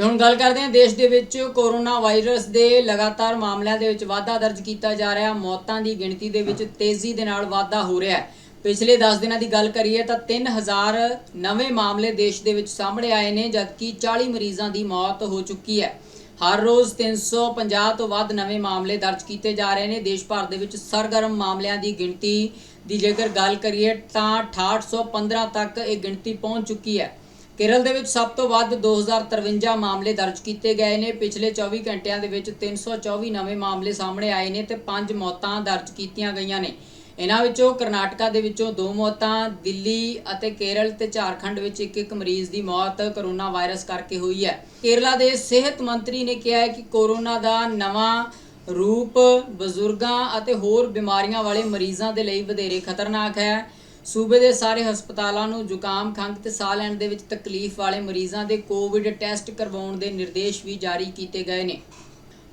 ਤੇ ਹੁਣ ਗੱਲ ਕਰਦੇ ਹਾਂ ਦੇਸ਼ ਦੇ ਵਿੱਚ ਕੋਰੋਨਾ ਵਾਇਰਸ ਦੇ ਲਗਾਤਾਰ ਮਾਮਲਿਆਂ ਦੇ ਵਿੱਚ ਵਾਧਾ ਦਰਜ ਕੀਤਾ ਜਾ ਰਿਹਾ। ਮੌਤਾਂ ਦੀ ਗਿਣਤੀ ਦੇ ਵਿੱਚ ਤੇਜ਼ੀ ਦੇ ਨਾਲ ਵਾਧਾ ਹੋ ਰਿਹਾ ਹੈ। ਪਿਛਲੇ 10 ਦਿਨਾਂ ਦੀ ਗੱਲ ਕਰੀਏ ਤਾਂ 3000 ਨਵੇਂ ਮਾਮਲੇ ਦੇਸ਼ ਦੇ ਵਿੱਚ ਸਾਹਮਣੇ ਆਏ ਨੇ, ਜਦਕਿ 40 ਮਰੀਜ਼ਾਂ ਦੀ ਮੌਤ ਹੋ ਚੁੱਕੀ ਹੈ। ਹਰ ਰੋਜ਼ 350 ਤੋਂ ਵੱਧ ਨਵੇਂ ਮਾਮਲੇ ਦਰਜ ਕੀਤੇ ਜਾ ਰਹੇ ਨੇ। ਦੇਸ਼ ਭਰ ਦੇ ਵਿੱਚ ਸਰਗਰਮ ਮਾਮਲਿਆਂ ਦੀ ਗਿਣਤੀ ਦੀ ਜੇਕਰ ਗੱਲ ਕਰੀਏ ਤਾਂ 6815 ਤੱਕ ਇਹ ਗਿਣਤੀ ਪਹੁੰਚ ਚੁੱਕੀ ਹੈ। ਕੇਰਲ ਦੇ ਵਿੱਚ ਸਭ ਤੋਂ ਵੱਧ 2053 ਮਾਮਲੇ ਦਰਜ ਕੀਤੇ ਗਏ ਨੇ। ਪਿਛਲੇ 24 ਘੰਟਿਆਂ ਦੇ ਵਿੱਚ 324 ਨਵੇਂ ਮਾਮਲੇ ਸਾਹਮਣੇ ਆਏ ਨੇ ਤੇ 5 ਮੌਤਾਂ ਦਰਜ ਕੀਤੀਆਂ ਗਈਆਂ ਨੇ। ਇਹਨਾਂ ਵਿੱਚੋਂ ਕਰਨਾਟਕਾ ਦੇ ਵਿੱਚੋਂ ਦੋ ਮੌਤਾਂ, ਦਿੱਲੀ ਅਤੇ ਕੇਰਲ ਤੇ ਝਾਰਖੰਡ ਵਿੱਚ ਇੱਕ ਇੱਕ ਮਰੀਜ਼ ਦੀ ਮੌਤ ਕਰੋਨਾ ਵਾਇਰਸ ਕਰਕੇ ਹੋਈ ਹੈ। ਕੇਰਲਾ ਦੇ ਸਿਹਤ ਮੰਤਰੀ ਨੇ ਕਿਹਾ ਹੈ ਕਿ ਕੋਰੋਨਾ ਦਾ ਨਵਾਂ ਰੂਪ ਬਜ਼ੁਰਗਾਂ ਅਤੇ ਹੋਰ ਬਿਮਾਰੀਆਂ ਵਾਲੇ ਮਰੀਜ਼ਾਂ ਦੇ ਲਈ ਵਧੇਰੇ ਖਤਰਨਾਕ ਹੈ। ਸੂਬੇ ਦੇ ਸਾਰੇ ਹਸਪਤਾਲਾਂ ਨੂੰ ਜ਼ੁਕਾਮ, ਖੰਘ ਤੇ ਸਾਹ ਲੈਣ ਦੇ ਵਿੱਚ ਤਕਲੀਫ ਵਾਲੇ ਮਰੀਜ਼ਾਂ ਦੇ ਕੋਵਿਡ ਟੈਸਟ ਕਰਵਾਉਣ ਦੇ ਨਿਰਦੇਸ਼ ਵੀ ਜਾਰੀ ਕੀਤੇ ਗਏ ਨੇ।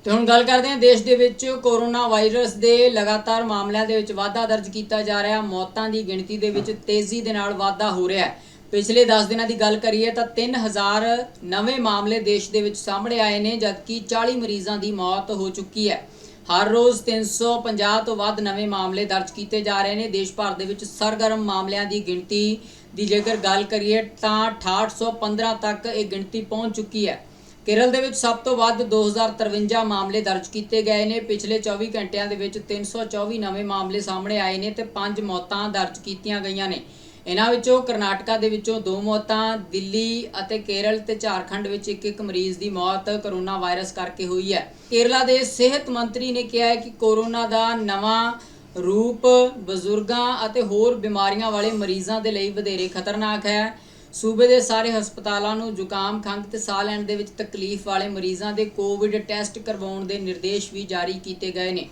ਤੇ ਹੁਣ ਗੱਲ ਕਰਦੇ ਹਾਂ ਦੇਸ਼ ਦੇ ਵਿੱਚ ਕੋਰੋਨਾ ਵਾਇਰਸ ਦੇ ਲਗਾਤਾਰ ਮਾਮਲਿਆਂ ਦੇ ਵਿੱਚ ਵਾਧਾ ਦਰਜ ਕੀਤਾ ਜਾ ਰਿਹਾ। ਮੌਤਾਂ ਦੀ ਗਿਣਤੀ ਦੇ ਵਿੱਚ ਤੇਜ਼ੀ ਦੇ ਨਾਲ ਵਾਧਾ ਹੋ ਰਿਹਾ ਹੈ। ਪਿਛਲੇ 10 ਦਿਨਾਂ ਦੀ ਗੱਲ ਕਰੀਏ ਤਾਂ 3000 ਨਵੇਂ ਮਾਮਲੇ ਦੇਸ਼ ਦੇ ਵਿੱਚ ਸਾਹਮਣੇ ਆਏ ਨੇ, ਜਦਕਿ 40 ਮਰੀਜ਼ਾਂ ਦੀ ਮੌਤ ਹੋ ਚੁੱਕੀ ਹੈ। ਹਰ ਰੋਜ਼ 350 ਤੋਂ ਵੱਧ ਨਵੇਂ ਮਾਮਲੇ ਦਰਜ ਕੀਤੇ ਜਾ ਰਹੇ ਨੇ। ਦੇਸ਼ ਭਰ ਦੇ ਵਿੱਚ ਸਰਗਰਮ ਮਾਮਲਿਆਂ ਦੀ ਗਿਣਤੀ ਦੀ ਜੇਕਰ ਗੱਲ ਕਰੀਏ ਤਾਂ 6815 ਤੱਕ ਇਹ ਗਿਣਤੀ ਪਹੁੰਚ ਚੁੱਕੀ ਹੈ। ਕੇਰਲ ਦੇ ਵਿੱਚ ਸਭ ਤੋਂ ਵੱਧ 2053 ਮਾਮਲੇ ਦਰਜ ਕੀਤੇ ਗਏ ਨੇ। ਪਿਛਲੇ 24 ਘੰਟਿਆਂ ਦੇ ਵਿੱਚ 324 ਨਵੇਂ ਮਾਮਲੇ ਸਾਹਮਣੇ ਆਏ ਨੇ ਤੇ 5 ਮੌਤਾਂ ਦਰਜ ਕੀਤੀਆਂ ਗਈਆਂ ਨੇ। ਇਹਨਾਂ ਵਿੱਚੋਂ ਕਰਨਾਟਕਾ ਦੇ ਵਿੱਚੋਂ ਦੋ ਮੌਤਾਂ, ਦਿੱਲੀ ਅਤੇ ਕੇਰਲ ਤੇ ਝਾਰਖੰਡ ਵਿੱਚ ਇੱਕ ਇੱਕ ਮਰੀਜ਼ ਦੀ ਮੌਤ ਕਰੋਨਾ ਵਾਇਰਸ ਕਰਕੇ ਹੋਈ ਹੈ। ਕੇਰਲਾ ਦੇ ਸਿਹਤ ਮੰਤਰੀ ਨੇ ਕਿਹਾ ਹੈ ਕਿ ਕੋਰੋਨਾ ਦਾ ਨਵਾਂ ਰੂਪ ਬਜ਼ੁਰਗਾਂ ਅਤੇ ਹੋਰ ਬਿਮਾਰੀਆਂ ਵਾਲੇ ਮਰੀਜ਼ਾਂ ਦੇ ਲਈ ਵਧੇਰੇ ਖਤਰਨਾਕ ਹੈ। ਸੂਬੇ ਦੇ ਸਾਰੇ ਹਸਪਤਾਲਾਂ ਨੂੰ ਜ਼ੁਕਾਮ, ਖੰਘ ਤੇ ਸਾਹ ਲੈਣ ਦੇ ਵਿੱਚ ਤਕਲੀਫ ਵਾਲੇ ਮਰੀਜ਼ਾਂ ਦੇ ਕੋਵਿਡ ਟੈਸਟ ਕਰਵਾਉਣ ਦੇ ਨਿਰਦੇਸ਼ ਵੀ ਜਾਰੀ ਕੀਤੇ ਗਏ ਨੇ।